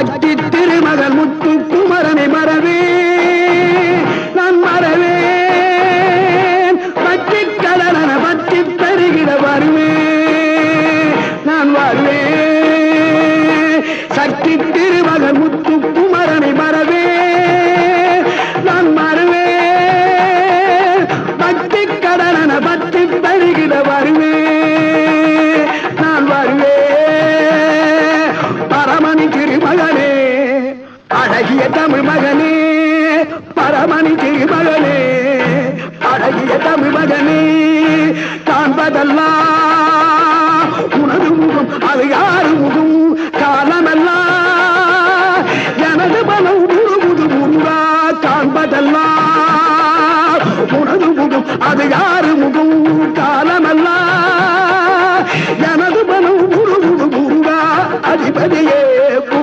கட்டி திருமகள் முத்து குமரனை மறவே நான் மறவேன். பற்றி கடலன பற்றி பெருகிட வருவேன் நான் வருவேன் சக்தி திருமகள் முத்து குமரனை மறவே நான் மறுவேன். பற்றி கடலன பற்றி மகனே அழகிய தமிழ் மகனே பரமணி மகனே அழகிய தமிழ் மகனே காண்பதெல்லாம் உனது முகம் அது யாரு முகம்? காலமெல்லாம் எனது மனம் புது புது முன்பா காண்பதெல்லாம் உனது முகம் அது யாரு முகம்? காலமெல்லாம் எனது மனம் புது முன்பா அதிபதியே.